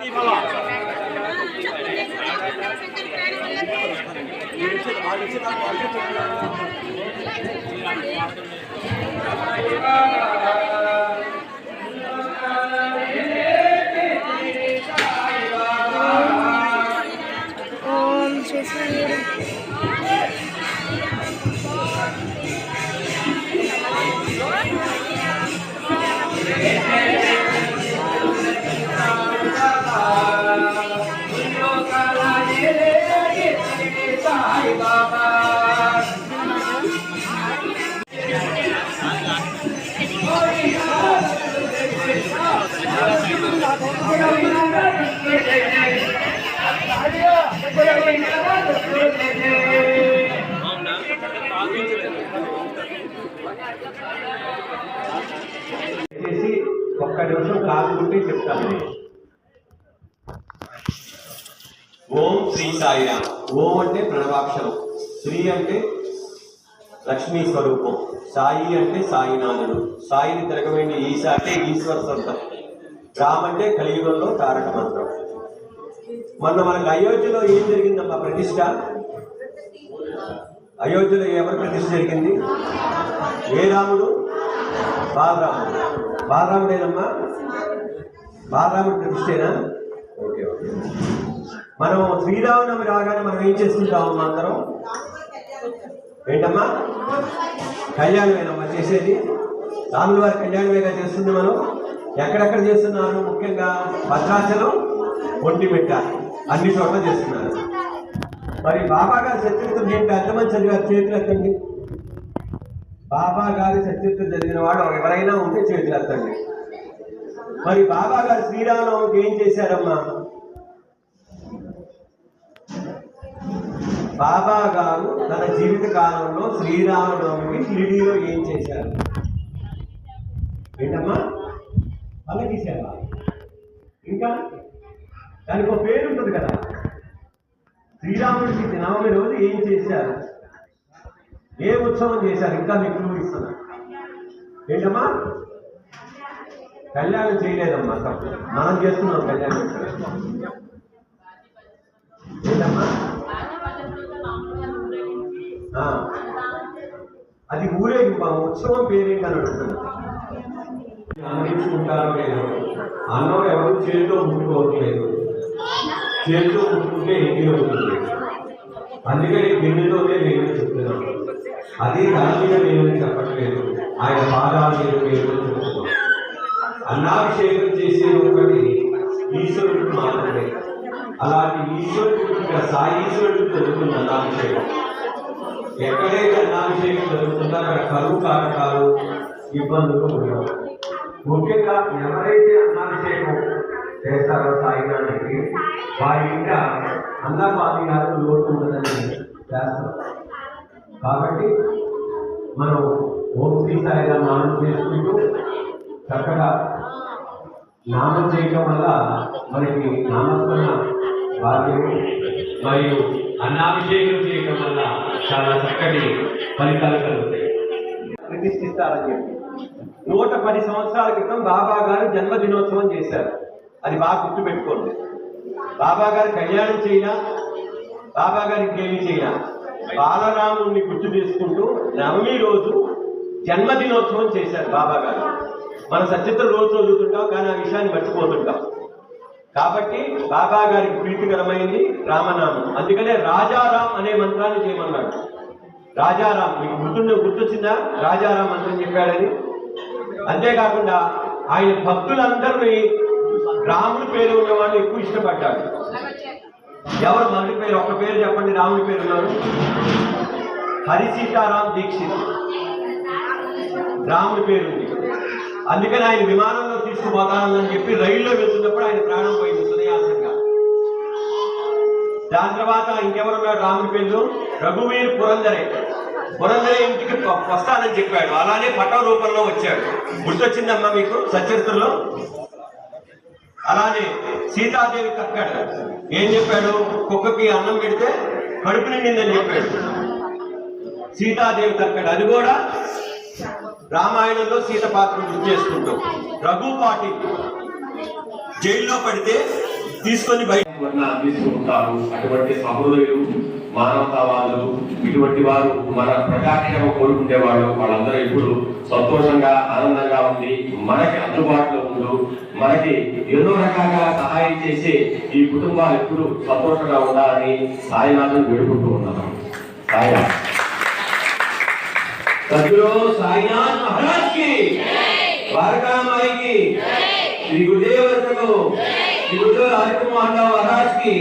地方了。చేసి ఒక్క నిమిషం కాదుకుంటే చెప్తాను ఓం శ్రీ సాయిరామ్. ఓం అంటే ప్రణవాక్షరం. శ్రీ అంటే లక్ష్మీ స్వరూపం. సాయి అంటే సాయినాథుడు. సాయిని తిరగవేండి ఈశ అంటే ఈశ్వర సొంతం రామ్ అంటే కలియుగంలో తారక మంత్రం. మొన్న మనకు అయోధ్యలో ఏం జరిగిందమ్మా ప్రతిష్ట? అయోధ్యలో ఎవరు ప్రతిష్ట జరిగింది? ఏ రాముడు? బాలరాముడు. బాలరాముడేనమ్మా? బాలరాముడు ప్రతిష్టేనా? Okay okay. మనం శ్రీరామనవమి రాగానే మనం ఏం చేసుకుంటామమ్మా అందరం ఏంటమ్మా? కళ్యాణమేనమ్మా చేసేది? రాముల వారి కళ్యాణమేగా చేస్తుంది మనం? ఎక్కడెక్కడ చేస్తున్నారు? ముఖ్యంగా భద్రాచలం ఒంటిమిట్ట అన్ని చోట్ల చేస్తున్నారు. మరి బాబా గారి సత్యరిత్రం ఏంటి అర్థమని చదివారు చేతులు ఎత్తండి. బాబా గారి సత్యరిత్రం చదివిన వాడు ఎవరైనా ఉంటే చేతులు ఎత్తండి. మరి బాబా గారు శ్రీరామనవమికి ఏం చేశారమ్మా? బాబా గారు తన జీవిత కాలంలో శ్రీరామనవమికి షిరిడీలో ఏం చేశారు? ఏంటమ్మా? పల్లకి సేవ ఇంకా? దానికి ఒక పేరు ఉంటుంది కదా. శ్రీరాముడికి నవమి రోజు ఏం చేశారు? ఏ ఉత్సవం చేశారు? ఇంకా మీకు ఇస్తున్నా. ఏంటమ్మా? కళ్యాణం చేయలేదమ్మా మనం చేస్తున్నాం కళ్యాణం. ఏంటమ్మా? అది ఊరేగింపు ఆ ఉత్సవం పేరేంటి అని అడుగుతున్నా అందించుకుంటారో లేదో అన్నం ఎవరు చేతితో ముట్టుకోవట్లేదు. చేతితో ముట్టుకుంటే ఎంగిలి అవుతుంది అందుకని గిన్నెతోనే నేను చెప్తున్నాను. అది దానిగా నేను చెప్పట్లేదు. ఆయన పాదాలు నేను నేను చెప్తున్నాను. అన్నాభిషేకం చేసే ఒకటి ఈశ్వరుడు మాత్రమే. అలాంటి ఈశ్వరుడు సాయి ఈశ్వరుడు జరుగుతుంది అన్నాభిషేకం. ఎక్కడైతే అన్నాభిషేకం జరుగుతుందో అక్కడ కరువు కారకాలు ఇబ్బందులు ఉండవు. ముఖ్యంగా ఎవరైతే అన్నాభిషేకం చేస్తారో సాయినానికి వారి ఇంకా అన్నపాతీయాలు లోటు ఉండదని చేస్తారు. కాబట్టి మనం ఓం శ్రీ సాయిగా నామం చేసుకుంటూ చక్కగా నామం చేయటం వల్ల మనకి నామస్మరణ భాగ్యం మరియు అన్నాభిషేకం చేయటం వల్ల చాలా చక్కటి ఫలితాలు కలుగుతాయి. ప్రతిష్ఠిస్తారని చెప్పి. నూట పది సంవత్సరాల క్రితం బాబా గారు జన్మదినోత్సవం చేశారు. అది బాగా గుర్తుపెట్టుకోండి. బాబా గారు కళ్యాణం చేయినా బాబా గారు ఇంకేమీ చేయినా బాలరాముడిని గుర్తు చేసుకుంటూ నవమి రోజు జన్మదినోత్సవం చేశారు బాబా గారు. మన సచిత్ర రోజు చదువుతుంటాం కానీ ఆ విషయాన్ని మర్చిపోతుంటాం. కాబట్టి బాబా గారికి ప్రీతికరమైంది రామనామం. అందుకనే రాజారాం అనే మంత్రాన్ని చేయమన్నాడు రాజారాం మీకు గుర్తుండే గుర్తొచ్చిందా? రాజారాం మంత్రం చెప్పాడని. అంతేకాకుండా ఆయన భక్తులందరినీ రాముడి పేరు ఉన్న వాళ్ళు ఎక్కువ ఇష్టపడ్డాడు ఎవరు మొదటి పేరు? ఒక పేరు చెప్పండి రాముడి పేరు ఉన్నారు హరి సీతారాం దీక్షిత్. రాముడి పేరు ఉంది. అందుకని ఆయన విమానం తీసుకుపోతానని చెప్పి రైల్లో వెళ్తున్నప్పుడు ఆయన ప్రాణం పోయింది సునయాసంగా దాని తర్వాత ఇంకెవరున్నాడు రాముడి పేరు రఘువీర్ పురందరే. పురందరే ఇంటికి వస్తానని చెప్పాడు. అలానే పట రూపంలో వచ్చాడు. గుర్తొచ్చిందమ్మా మీకు సచరిత్రలో? అలానే సీతాదేవి తక్కాడు ఏం చెప్పాడు? కుక్కకి అన్నం పెడితే కడుపు నిండిందని చెప్పాడు. సీతాదేవి తక్కాడు అది కూడా రామాయణంలో సీత పాత్ర గుర్తు చేసుకుంటాం. రఘు పాటిల్ జైల్లో పడితే తీసుకొని బయట వలన అటువంటి సహృదయులు మానవతావాదులు ఇటువంటి వారు మన ప్రజాక్షేమ కోరుకునేవాళ్ళు వాళ్ళందరూ ఇప్పుడు సంతోషంగా ఆనందంగా ఉంది మనకి అందుబాటులో ఉండు మనకి ఎన్నో రకాలుగా సహాయం చేసే ఈ కుటుంబాలు ఎప్పుడు సంతోషంగా ఉండాలని సాయినాథుని వేడుకుంటూ ఉన్నాను సాయినాథ్ సద్గురు సాయినాథ్ మహారాజ్కి ద్వారకామాయికి. శ్రీ గురుదేవ శ్రీ గురుదేవ రాజకుమార్ మహారాజ్కి